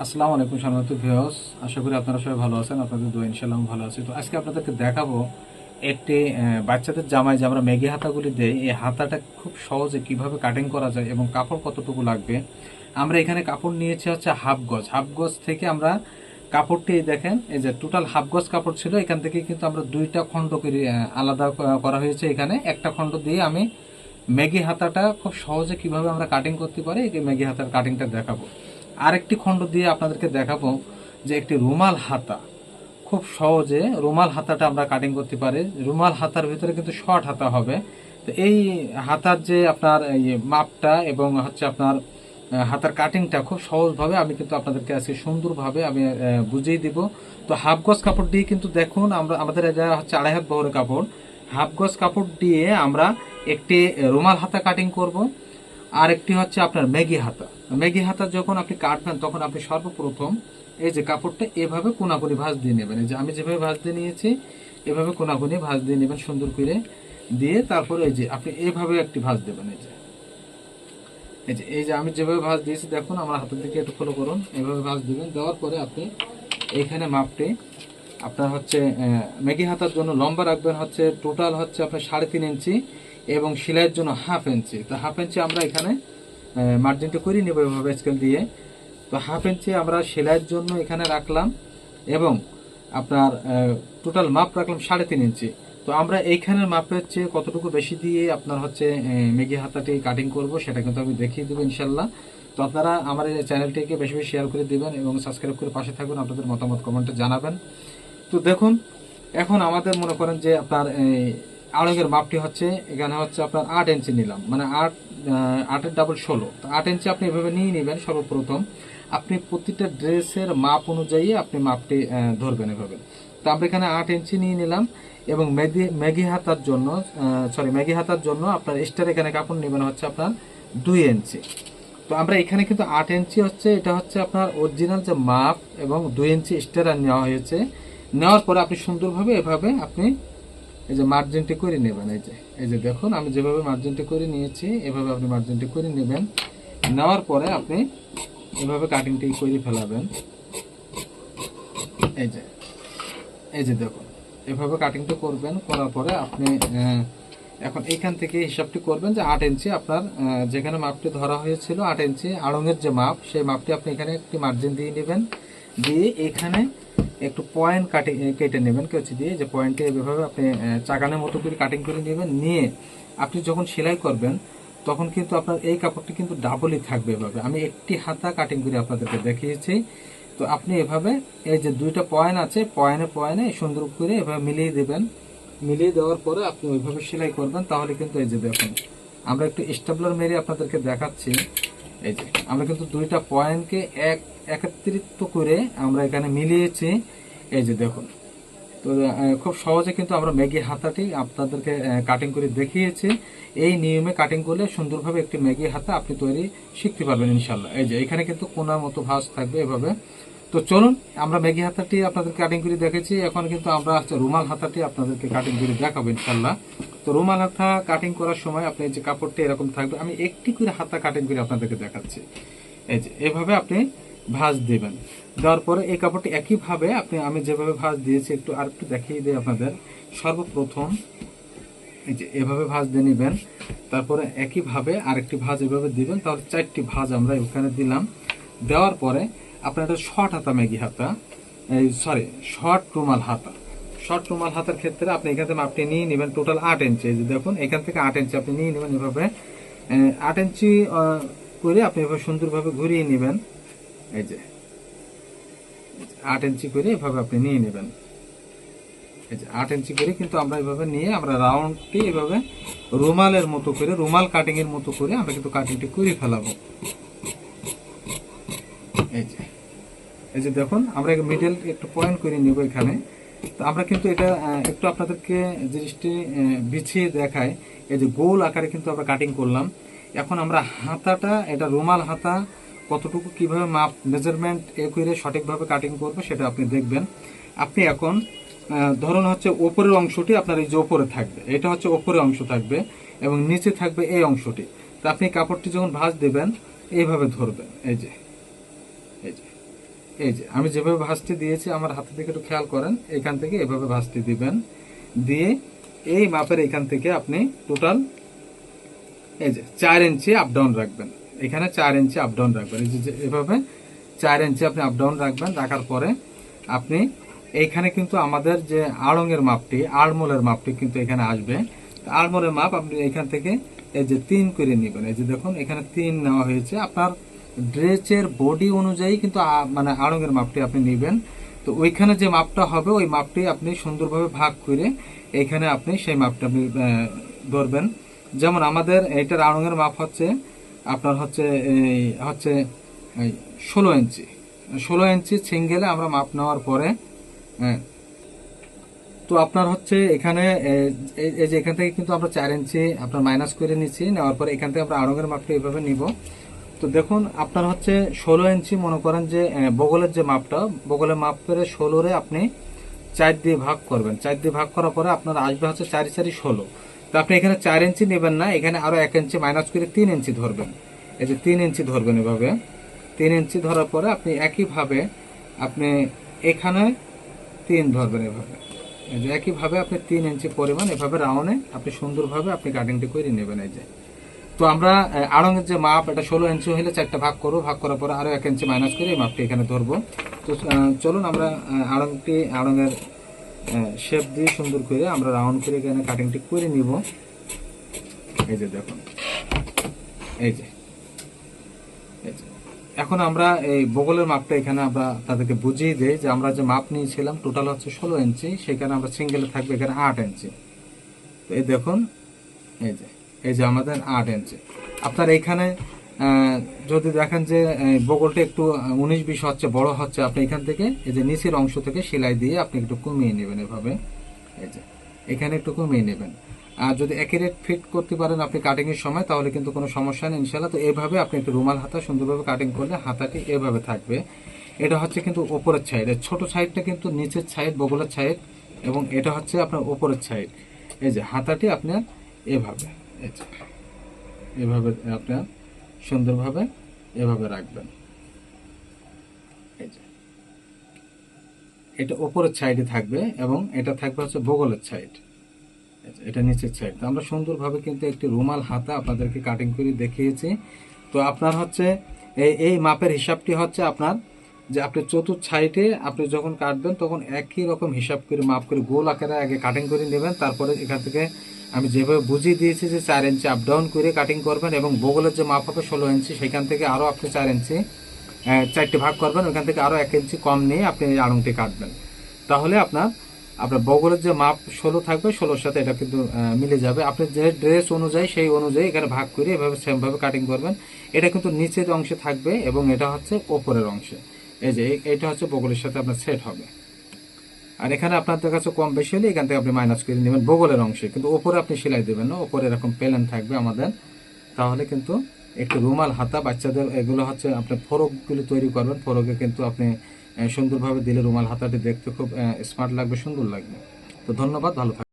আসসালামু আলাইকুম সম্মানিত ভিউয়ার্স। আশা করি আপনারা সবাই ভালো আছেন, আপনাদের দোয়া ইনশাআল্লাহ ভালো আছি। তো আজকে আপনাদেরকে দেখাবো একটি বাচ্চাদের জামায় যে আমরা মেঘি হাতাগুলি দেই, এই হাতাটা খুব সহজে কীভাবে কাটিং করা যায় এবং কাপড় কতটুকু লাগবে। আমরা এখানে কাপড় নিয়েছি হচ্ছে হাফ গজ। হাফ গজ থেকে আমরা কাপড়টি, দেখেন, এই যে টোটাল হাফ গজ কাপড় ছিল, এখান থেকে কিন্তু আমরা দুইটা খণ্ড করে আলাদা করা হয়েছে এখানে। একটা খণ্ড দিয়ে আমি ম্যাগি হাতাটা খুব সহজে কীভাবে আমরা কাটিং করতে পারি, এই ম্যাগি হাতার কাটিংটা দেখাবো। আরেকটি খণ্ড দিয়ে আপনাদেরকে দেখাবো যে একটি রুমাল হাতা। খুব সহজে রুমাল হাতাটা আমরা কাটিং করতে পারি। রুমাল হাতার ভিতরে কিন্তু শর্ট হাতা হবে। তো এই হাতার যে আপনার মাপটা এবং হচ্ছে আপনার হাতার কাটিংটা খুব সহজভাবে আমি কিন্তু আপনাদেরকে আজকে সুন্দরভাবে আমি বুঝিয়ে দিব। তো হাফ গজ কাপড় দিয়ে কিন্তু দেখুন আমরা, আমাদের এটা হচ্ছে আড়াই হাত বহরের কাপড়। হাফ গজ কাপড় দিয়ে আমরা একটি রুমাল হাতা কাটিং করব। আর একটি হচ্ছে আপনার ম্যাগি হাতা। ম্যাগি হাতা যখন আপনি কাটবেন তখন আপনি সর্বপ্রথম এই যে কাপড়টা এভাবে কোনাকুনি ভাঁজ দিয়ে নেবেন। এই যে আমি যেভাবে ভাঁজ দিয়ে নিয়েছি, এভাবে কোনাকুনি ভাঁজ দিয়ে নেবেন সুন্দর করে দিয়ে তারপর এই যে আপনি এইভাবে একটি ভাঁজ দেবেন এই যে। এই যে এই যে আমি যেভাবে ভাঁজ দিয়েছি, দেখুন আমার হাতের দিকে একটু ফলো করুন। এভাবে ভাঁজ দেবেন, দেওয়ার পরে আপনি এইখানে মাপটি আপনার হচ্ছে ম্যাগি হাতার জন্য লম্বা রাখবেন হচ্ছে টোটাল হচ্ছে আপনার সাড়ে তিন ইঞ্চি এবং সেলাইয়ের জন্য হাফ ইঞ্চি তো হাফ ইঞ্চি আমরা এখানে মার্জিনটা করে নেব এভাবে স্কেল দিয়ে। তো হাফ ইঞ্চি আমরা সেলাইয়ের জন্য এখানে রাখলাম এবং আপনার টোটাল মাপ রাখলাম সাড়ে তিন ইঞ্চি তো আমরা এইখানের মাপের চেয়ে কতটুকু বেশি দিয়ে আপনার হচ্ছে মেগি হাতাটি কাটিং করব সেটা কিন্তু আমি দেখিয়ে দেবো ইনশাল্লাহ। তো আপনারা আমার এই চ্যানেলটিকে বেশি বেশি শেয়ার করে দিবেন এবং সাবস্ক্রাইব করে পাশে থাকুন, আপনাদের মতামত কমেন্টে জানাবেন। তো দেখুন, এখন আমাদের মনে করেন যে আপনার এই আড়ঙের মাপটি হচ্ছে, এখানে হচ্ছে আপনার আট ইঞ্চি নিলাম। মানে আট আটের ডাবল ষোলো। তো আট ইঞ্চি আপনি এভাবে নিয়ে নেবেন সর্বপ্রথম। আপনি প্রতিটা ড্রেসের মাপ অনুযায়ী আপনি মাপটি ধরবেন এভাবে। তো আমরা এখানে আট ইঞ্চি নিয়ে নিলাম এবং ম্যাগি ম্যাগি হাতার জন্য সরি ম্যাগি হাতার জন্য আপনার এক্সট্রা এখানে কাপড় নেবেন হচ্ছে আপনার দুই ইঞ্চি। তো আমরা এখানে কিন্তু আট ইঞ্চি হচ্ছে, এটা হচ্ছে আপনার অরিজিনাল যে মাপ এবং দুই ইঞ্চি এক্সট্রা নেওয়া হয়েছে। নেওয়ার পরে আপনি সুন্দরভাবে এভাবে আপনি এই যে মার্জিনটি করে নেবেন, এই যে এই যে দেখুন, আমি যেভাবে মার্জিনটি করে নিয়েছি, এভাবে আপনি মার্জিনটি করে নেবেন। নেওয়ার পরে আপনি এভাবে কাটিংটি করে ফেলাবেন। এই যে এই যে দেখুন, এভাবে কাটিংটা করবেন, করার পরে আপনি এখন এইখান থেকে হিসাবটি করবেন যে আট ইঞ্চি আপনার যেখানে মাপটি ধরা হয়েছিল, আট ইঞ্চি আড়ঙের যে মাপ, সেই মাপটি আপনি এখানে একটি মার্জিন দিয়ে নেবেন। দিয়ে এখানে একটু পয়েন্ট কাটিং কেটে নেবেন কেচি দিয়ে যে পয়েন্টটি এভাবে আপনি আহ, চাকানের মতো করে কাটিং করে নেবেন নিয়ে আপনি যখন সেলাই করবেন তখন কিন্তু আপনার এই কাপড়টি কিন্তু ডাবলই থাকবে এভাবে। আমি একটি হাতা কাটিং করে আপনাদেরকে দেখিয়েছি। তো আপনি এভাবে এই যে দুইটা পয়েন্ট আছে পয়েন্টে পয়েন্টে সুন্দর করে এভাবে মিলিয়ে দেবেন। মিলিয়ে দেওয়ার পরে আপনি ওইভাবে সেলাই করবেন তাহলে কিন্তু এই যে দেখুন আমরা একটু স্টেপলার মেরে আপনাদেরকে দেখাচ্ছি। এই যে, আমরা কিন্তু দুইটা পয়েন্টকে এক, একত্রিত করে আমরা এখানে মিলিয়েছি। এই যে দেখুন। তো খুব সহজে কিন্তু আমরা ম্যাগি হাতাটি আপনাদেরকে কাটিং করে দেখিয়েছি। এই নিয়মে কাটিং করলে সুন্দরভাবে একটি ম্যাগি হাতা আপনি তৈরি শিখতে পারবেন ইনশাল্লাহ এই যে, এখানে কিন্তু কোনার মতো ভাঁজ থাকবে এভাবে। তো চলুন, আমরা ম্যাগি হাতাটি আপনাদের কাটিং করে দেখেছি। এখন কিন্তু আমরা রুমাল হাতাটি আপনাদেরকে কাটিং করে দেখাবো ইনশাল্লাহ তো রুমাল হাতা কাটিং করার সময় আপনি যে কাপড়টি এরকম থাকবে, আমি একটি করে হাতা কাটিং করে আপনাদেরকে দেখাচ্ছি। এই যে, এভাবে আপনি ভাঁজ দেবেন। দেওয়ার পরে এই কাপড়টি একইভাবে আপনি, আমি যেভাবে ভাঁজ দিয়েছি, একটু আর একটু দেখিয়ে দিই আপনাদের। সর্বপ্রথম এই যে, এভাবে ভাঁজ দিয়ে নেবেন। তারপরে একইভাবে আরেকটি ভাঁজ এভাবে দিবেন। তাহলে চারটি ভাঁজ আমরা ওখানে দিলাম। দেওয়ার পরে আপনার একটা শর্ট হাতা ম্যাগি হাতা, এই সরি শর্ট রুমাল হাতা। শর্ট রুমাল হাতের ক্ষেত্রে আপনি এখান থেকে আপনি নিয়ে নেবেন টোটাল আট ইঞ্চি যে দেখুন, এখান থেকে আট ইঞ্চি আপনি নিয়ে নেবেন এভাবে। আট ইঞ্চি করে আপনি এভাবে সুন্দরভাবে ঘুরিয়ে নেবেন। এই যে, আট ইঞ্চি করে এভাবে আপনি নিয়ে নেবেন। এই যে, আট ইঞ্চি করে কিন্তু আমরা এভাবে নিয়ে আমরা রাউন্ডটি এভাবে রুমালের মতো করে, রুমাল কাটিং এর মতো করে আমরা কিন্তু কাটিংটি করে ফেলাবো। এই যে এই যে দেখুন, আমরা মিডল একটু পয়েন্ট করে নিব এখানে। তো আমরা কিন্তু এটা একটু আপনাদেরকে জিনিসটি বিছিয়ে দেখায় এই যে গোল আকারে কিন্তু আমরা কাটিং করলাম। এখন আমরা হাতাটা, এটা রুমাল হাতা, কতটুকু কীভাবে মাপ মেজারমেন্ট এ করে সঠিকভাবে কাটিং করব সেটা আপনি দেখবেন। আপনি এখন ধরুন হচ্ছে ওপরের অংশটি আপনার এই যে ওপরে থাকবে, এটা হচ্ছে ওপরের অংশ থাকবে এবং নিচে থাকবে এই অংশটি। তো আপনি কাপড়টি যখন ভাঁজ দেবেন, এইভাবে ধরবেন, এই যে। এই যে, আমি যেভাবে ভাঁজটি দিয়েছি, আমার হাতে থেকে একটু খেয়াল করেন, এখান থেকে এভাবে ভাঁজটি দিবেন। দিয়ে এই মাপের এখান থেকে আপনি টোটাল এই যে চার ইঞ্চি আপ ডাউন রাখবেন। এখানে চার ইঞ্চি আপ ডাউন রাখবেন। এই যে এভাবে চার ইঞ্চি আপনি আপ ডাউন রাখবেন, রাখার পরে আপনি এইখানে কিন্তু আমাদের যে আড়ঙের মাপটি, আড়মোলের মাপটি কিন্তু এখানে আসবে। আড়মোলের মাপ আপনি এখান থেকে এই যে তিন করে নেবেন। এই যে দেখুন, এখানে তিন নেওয়া হয়েছে। আপনার ড্রেসের বডি অনুযায়ী কিন্তু মানে আড়ঙের মাপটি আপনি নেবেন। তো ওইখানে যে মাপটা হবে, ওই মাপটি আপনি সুন্দরভাবে ভাগ করে এখানে আপনি সেই মাপটা আপনি ধরবেন। যেমন আমাদের এইটার আড়ঙের মাপ হচ্ছে, আপনার হচ্ছে হচ্ছে ষোলো ইঞ্চি। ষোলো ইঞ্চি সিঙ্গেলে আমরা মাপ নেওয়ার পরে তো আপনার হচ্ছে এখানে এই যে এখান থেকে কিন্তু আমরা চার ইঞ্চি আপনার মাইনাস করে নিচ্ছি, নেওয়ার পরে এখান থেকে আমরা আড়ঙের মাপটা এইভাবে নিব। তো দেখুন, আপনার হচ্ছে ষোলো ইঞ্চি মনে করেন যে বগলের যে মাপটা, বগলের মাপ করে ষোলোরে আপনি চার দিয়ে ভাগ করবেন। চার দিয়ে ভাগ করার পরে আপনার আসবে হচ্ছে চারি চারি ষোলো। তো আপনি এখানে চার ইঞ্চি নেবেন না, এখানে আরও এক ইঞ্চি মাইনাস করে তিন ইঞ্চি ধরবেন। এই যে তিন ইঞ্চি ধরবেন এভাবে। তিন ইঞ্চি ধরার পরে আপনি একইভাবে আপনি এখানে তিন ধরবেন এভাবে। এই যে একইভাবে আপনি তিন ইঞ্চি পরিমাণ এভাবে রাউন্ডে আপনি সুন্দরভাবে আপনি কাটিংটি করে নেবেন এই যে। তো আমরা আড়ঙের যে মাপ, এটা ষোলো ইঞ্চি হলে চারটা ভাগ করব, ভাগ করার পরে আরও এক ইঞ্চি মাইনাস করে এই মাপটি এখানে ধরবো। তো চলুন আমরা আড়ংটি আড়ঙের শেপ দিয়ে সুন্দর করে আমরা রাউন্ড করে এখানে কাটিংটি করে নিব। এই যে দেখুন, এই যে। এখন আমরা এই বগলের মাপটা এখানে আমরা তাদেরকে বুঝিয়ে দিই যে আমরা যে মাপ নিয়েছিলাম টোটাল হচ্ছে ষোলো ইঞ্চি সেখানে আমরা সিঙ্গেলে থাকবে এখানে আট ইঞ্চি তো এই দেখুন, এই যে এই যে আমাদের আট ইঞ্চি আপনার এইখানে যদি দেখেন যে বগলটা একটু উনিশ বিশ হচ্ছে, বড় হচ্ছে, আপনি এখান থেকে এই যে নিচের অংশ থেকে সেলাই দিয়ে আপনি একটু কমিয়ে নেবেন এভাবে। এই যে, এখানে একটু কমিয়ে নেবেন। আর যদি একেরেট ফিট করতে পারেন আপনি কাটিং এর সময়, তাহলে কিন্তু কোনো সমস্যা নেই ইনশাল্লাহ তো এভাবে আপনি একটু রুমাল হাতা সুন্দরভাবে কাটিং করলে হাতাটি এভাবে থাকবে। এটা হচ্ছে কিন্তু ওপরের সাইড ছোট সাইডটা কিন্তু নিচের সাইড বগলের সাইড এবং এটা হচ্ছে আপনার ওপরের সাইড এই যে, হাতাটি আপনার এভাবে। এভাবে আপনার সুন্দরভাবে এভাবে রাখবেন। এই এটা ওপরের সাইডে থাকবে এবং এটা থাকবে হচ্ছে বগলের সাইড এটা নিচের সাইড তো আমরা সুন্দরভাবে কিন্তু একটি রুমাল হাতা আপনাদেরকে কাটিং করে দেখিয়েছি। তো আপনার হচ্ছে এই এই মাপের হিসাবটি হচ্ছে আপনার যে আপনি চতুর্থ সাইডে আপনি যখন কাটবেন, তখন একই রকম হিসাব করে মাপ করে গোল আকারে আগে কাটিং করে নেবেন। তারপরে এখান থেকে আমি যেভাবে বুঝিয়ে দিয়েছি যে চার ইঞ্চি আপ ডাউন করে কাটিং করবেন এবং বগলের যে মাপ হবে ষোলো ইঞ্চি সেখান থেকে আরও আপনি চার ইঞ্চি চারটে ভাগ করবেন। ওখান থেকে আরও এক ইঞ্চি কম নিয়ে আপনি এই আড়ংটি কাটবেন। তাহলে আপনার আপনার বগলের যে মাপ ষোলো থাকবে, ষোলোর সাথে এটা কিন্তু মিলে যাবে। আপনি যে ড্রেস অনুযায়ী, সেই অনুযায়ী এখানে ভাগ করে এভাবে সেমভাবে কাটিং করবেন। এটা কিন্তু নিচের অংশে থাকবে এবং এটা হচ্ছে ওপরের অংশে। এই যে এটা হচ্ছে বগলের সাথে আপনার সেট হবে। আর এখানে আপনাদের কাছে কম বেশি হলে এখান থেকে আপনি মাইনাস করে নেবেন বগলের অংশে। কিন্তু ওপরে আপনি সেলাই দেবেন না ওপরে এরকম প্লেন থাকবে আমাদের। তাহলে কিন্তু একটু রুমাল, হাতা, বাচ্চাদের এগুলো হচ্ছে আপনি ফরকগুলো তৈরি করবেন। ফরকে কিন্তু আপনি সুন্দরভাবে দিলে রুমাল, হাতাটি দেখতে খুব স্মার্ট লাগবে, সুন্দর লাগবে। তো ধন্যবাদ, ভালো থাকবেন।